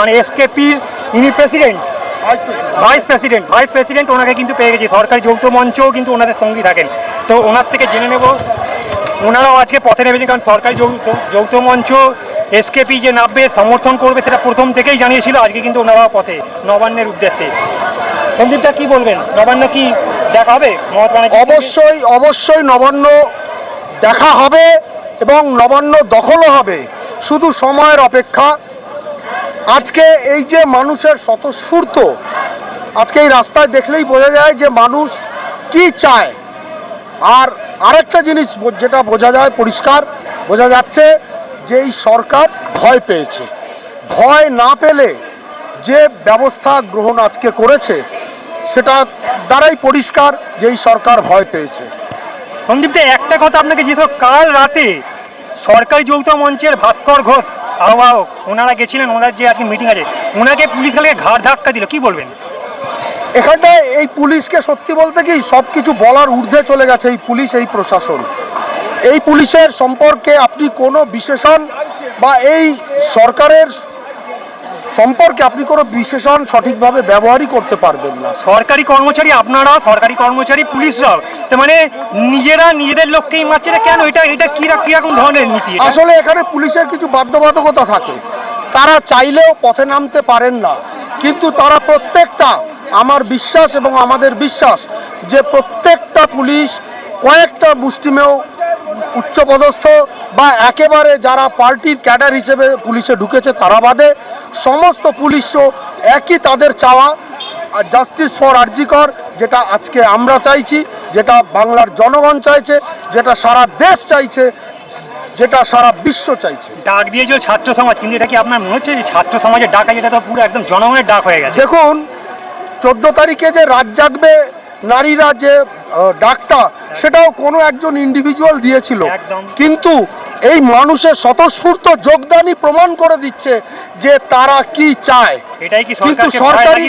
মানে এসকেপির ইনি president vice president vice president ওনাকে কিন্তু পেয়ে গেছি। সরকারি যৌথ মঞ্চও কিন্তু ওনাদের সঙ্গী থাকেন। তো ওনার থেকে জেনে নেব ওনারাও আজকে পথে নেমেছেন কারণ সরকারি যৌথ যৌথ মঞ্চ এসকেপি যে নামবে সমর্থন করবে সেটা প্রথম থেকেই জানিয়েছিল। আজকে কিন্তু ওনারাও পথে নবান্নের উদ্দেশ্যে। সন্দীপটা কি বলবেন? নবান্ন কি দেখা হবে? অবশ্যই অবশ্যই নবান্ন দেখা হবে এবং নবান্ন দখলও হবে। শুধু সময়ের অপেক্ষা আজকে এই যে মানুষের স্বতঃস্ফূর্ত, আজকে এই রাস্তায় দেখলেই বোঝা যায় যে মানুষ কি চায়। আর আরেকটা জিনিস যেটা বোঝা যায় পরিষ্কার, বোঝা যাচ্ছে যে এই সরকার ভয় পেয়েছে। ভয় না পেলে যে ব্যবস্থা গ্রহণ আজকে করেছে, সেটা দ্বারাই পরিষ্কার যে এই সরকার ভয় পেয়েছে। সন্দীপটা একটা কথা আপনাকে জিজ্ঞেস কাল রাতে সরকারি যৌথ মঞ্চের ভাস্কর ঘোষ আহ্বায়ক ওনারা গেছিলেন, ওনার যে আর মিটিং আছে, ওনাকে পুলিশ কালকে ঘাড় ধাক্কা দিল, কি বলবেন? এখানটায় এই পুলিশকে সত্যি বলতে কি সব কিছু বলার ঊর্ধ্বে চলে গেছে এই পুলিশ, এই প্রশাসন। এই পুলিশের সম্পর্কে আপনি কোনো বিশেষণ বা এই সরকারের সম্পর্কে আপনি কোনো বিশেষণ সঠিকভাবে ব্যবহারই করতে পারবেন না। সরকারি কর্মচারী আপনারা সরকারি কর্মচারী পুলিশরাও মানে নিজেরা নিজেদের লোককেই মারছে না কেন? এটা এটা কি কীরকম ধরনের নীতি আসলে এখানে পুলিশের কিছু বাধ্যবাধকতা থাকে। তারা চাইলেও পথে নামতে পারেন না। কিন্তু তারা প্রত্যেকটা আমার বিশ্বাস এবং আমাদের বিশ্বাস যে প্রত্যেকটা পুলিশ কয়েকটা মুষ্টিমেয় উচ্চপদস্থ বা একেবারে যারা পার্টির ক্যাডার হিসেবে পুলিশে ঢুকেছে তারা বাদে সমস্ত পুলিশও একই তাদের চাওয়া। জাস্টিস ফর আরজিকর যেটা আজকে আমরা চাইছি যেটা বাংলার জনগণ চাইছে যেটা সারা দেশ চাইছে যেটা সারা বিশ্ব চাইছে। ডাক দিয়েছিল ছাত্র সমাজ কিন্তু এটা কি আপনার মনে হচ্ছে যে ছাত্র সমাজের ডাক এটা তো পুরো একদম জনগণের ডাক হয়ে গেছে? দেখুন চোদ্দ তারিখে যে রাত জাগবে নারীরা যে ডাকটা সেটাও কোনো একজন ইন্ডিভিজুয়াল দিয়েছিল। কিন্তু এই মানুষের স্বতঃস্ফূর্ত যোগদানই প্রমাণ করে দিচ্ছে যে তারা কি চায়। কিন্তু সরকারি?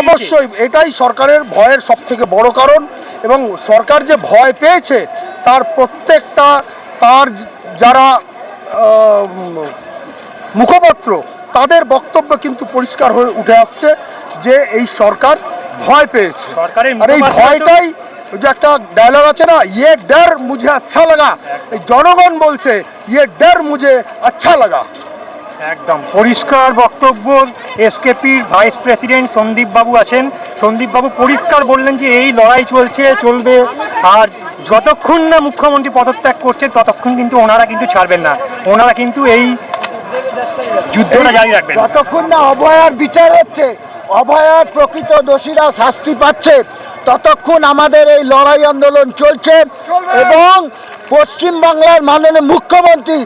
অবশ্যই এটাই সরকারের ভয়ের সব থেকে বড় কারণ এবং সরকার যে ভয় পেয়েছে তার প্রত্যেকটা তার যারা মুখপত্র তাদের বক্তব্য কিন্তু পরিষ্কার হয়ে উঠে আসছে যে এই সরকার ভয় পেয়েছে। আর এই ভয়টাই যে একটা ডায়লগ আছে না ইয়ে ডর মুঝে আচ্ছা লাগা। এই জনগণ বলছে ইয়ে ডর মুঝে আচ্ছা লাগা। একদম। পরিষ্কার বক্তব্য। এসকেপির ভাইস প্রেসিডেন্ট সন্দীপ বাবু আছেন। সন্দীপ বাবু পরিষ্কার বললেন যে এই লড়াই চলছে চলবে। আর যতক্ষণ না মুখ্যমন্ত্রী পদত্যাগ করছেন ততক্ষণ কিন্তু ওনারা কিন্তু ছাড়বেন না। ওনারা কিন্তু এই যুদ্ধটা জারি রাখবেন। যতক্ষণ না অভয়ার বিচার হচ্ছে অভয়ার প্রকৃত দোষীরা শাস্তি পাচ্ছে ততক্ষণ আমাদের এই লড়াই আন্দোলন চলছে এবং পশ্চিমবাংলার মাননীয় মুখ্যমন্ত্রী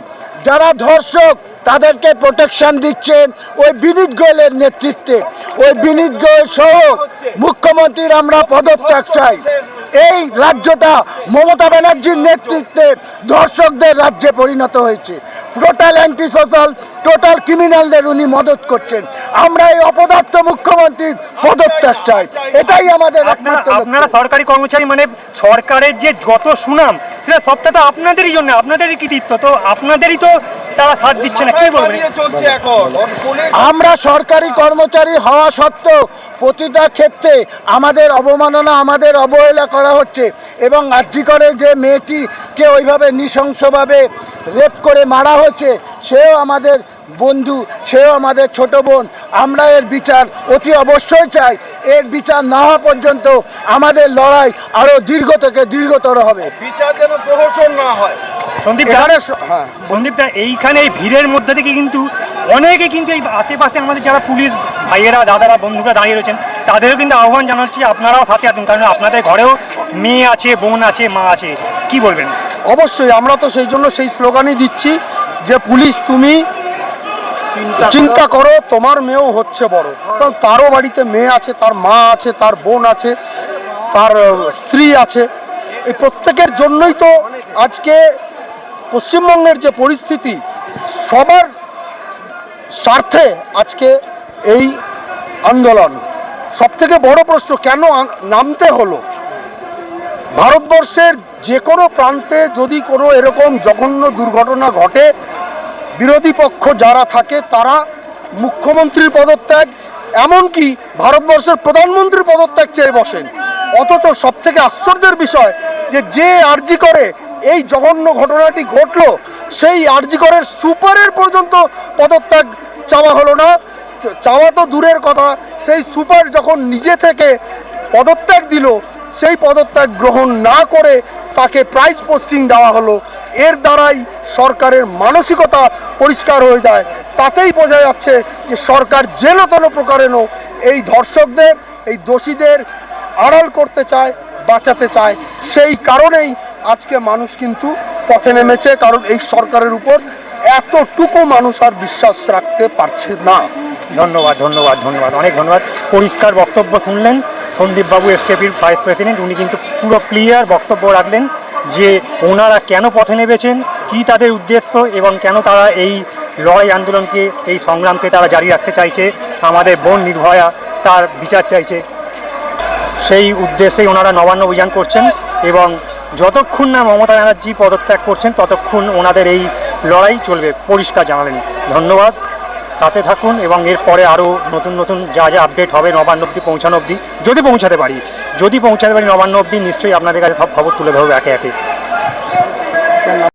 যারা ধর্ষক তাদেরকে প্রোটেকশন দিচ্ছেন ওই বিনীত গোয়েলের নেতৃত্বে। ওই বিনীত গোয়েল সহ মুখ্যমন্ত্রীর আমরা পদত্যাগ চাই। এই রাজ্যটা মমতা ব্যানার্জির নেতৃত্বে ধর্ষকদের রাজ্যে পরিণত হয়েছে। টোটাল অ্যান্টি সোশ্যাল টোটাল ক্রিমিনালদের উনি মদত করছেন। আমরা এই অপদার্থ মুখ্যমন্ত্রীর পদত্যাগ চাই। এটাই আমাদের আপনারা একমাত্র লক্ষ্য। আপনারা সরকারি কর্মচারী মানে সরকারের যে যত সুনাম সেটা সবটা তো আপনাদেরই জন্য আপনাদেরই কৃতিত্ব। তো আপনাদেরই তো তারা সাথ দিচ্ছে না কি বলবেন? আমরা সরকারি কর্মচারী হওয়া সত্ত্বেও প্রতিটা ক্ষেত্রে আমাদের অবমাননা আমাদের অবহেলা করা হচ্ছে এবং আর্যিকরের যে মেয়েটিকে ওইভাবে নৃশংসভাবে রেপ করে মারা হয়েছে সেও আমাদের বন্ধু সেও আমাদের ছোট বোন। আমরা এর বিচার অতি অবশ্যই চাই। এর বিচার না হওয়া পর্যন্ত আমাদের লড়াই আরও দীর্ঘ থেকে দীর্ঘতর হবে। বিচার যেন প্রহসন না হয়। সন্দীপ হ্যাঁ। সন্দীপ দা এইখানে এই ভিড়ের মধ্যে থেকে কিন্তু অনেকে কিন্তু এই আশেপাশে আমাদের যারা পুলিশ ভাইয়েরা দাদারা বন্ধুরা দাঁড়িয়ে রয়েছেন তাদেরও কিন্তু আহ্বান জানাচ্ছি আপনারাও সাথে কারণ আপনাদের ঘরেও মেয়ে আছে বোন আছে মা আছে। কি বলবেন? অবশ্যই আমরা তো সেই জন্য সেই স্লোগানই দিচ্ছি যে পুলিশ তুমি চিন্তা করো। তোমার মেয়েও হচ্ছে বড়। কারণ তারও বাড়িতে মেয়ে আছে তার মা আছে তার বোন আছে তার স্ত্রী আছে। এই প্রত্যেকের জন্যই তো আজকে পশ্চিমবঙ্গের যে পরিস্থিতি, সবার স্বার্থে আজকে এই আন্দোলন। সবথেকে বড় প্রশ্ন, কেন নামতে হলো? ভারতবর্ষের যে কোনো প্রান্তে যদি কোনো এরকম জঘন্য দুর্ঘটনা ঘটে, বিরোধী পক্ষ যারা থাকে তারা মুখ্যমন্ত্রীর পদত্যাগ, এমনকি ভারতবর্ষের প্রধানমন্ত্রীর পদত্যাগ চেয়ে বসেন। অথচ সব থেকে আশ্চর্যের বিষয় যে যে আরজি করে এই জঘন্য ঘটনাটি ঘটলো, সেই আরজি করের সুপারের পর্যন্ত পদত্যাগ চাওয়া হলো না। চাওয়া তো দূরের কথা, সেই সুপার যখন নিজে থেকে পদত্যাগ দিল, সেই পদত্যাগ গ্রহণ না করে তাকে প্রাইজ পোস্টিং দেওয়া হলো। এর দ্বারাই সরকারের মানসিকতা পরিষ্কার হয়ে যায়। তাতেই বোঝা যাচ্ছে যে সরকার যেন তেন প্রকারেণ এই ধর্ষকদের, এই দোষীদের আড়াল করতে চায়, বাঁচাতে চায়। সেই কারণেই আজকে মানুষ কিন্তু পথে নেমেছে, কারণ এই সরকারের উপর এতটুকু মানুষ আর বিশ্বাস রাখতে পারছে না। ধন্যবাদ ধন্যবাদ ধন্যবাদ, অনেক ধন্যবাদ। পরিষ্কার বক্তব্য শুনলেন সন্দীপবাবু এসকেপির ভাইস প্রেসিডেন্ট উনি কিন্তু পুরো ক্লিয়ার বক্তব্য রাখলেন যে ওনারা কেন পথে নেমেছেন, কি তাদের উদ্দেশ্য এবং কেন তারা এই লড়াই আন্দোলনকে, এই সংগ্রামকে তারা জারি রাখতে চাইছে, আমাদের বোন নির্ভয়া তার বিচার চাইছে। সেই উদ্দেশ্যেই ওনারা নবান্ন অভিযান করছেন এবং যতক্ষণ না মমতা ব্যানার্জি পদত্যাগ করছেন, ততক্ষণ ওনাদের এই লড়াই চলবে, পরিষ্কার জানালেন। ধন্যবাদ। সাথে থাকুন এবং এরপরে আরও নতুন নতুন যা যা আপডেট হবে নবান্ন অব্দি পৌঁছানো অবধি, যদি পৌঁছাতে পারি, যদি পৌঁছাতে পারি নবান্ন অবধি, নিশ্চয়ই আপনাদের কাছে সব খবর তুলে ধরবে একে একে।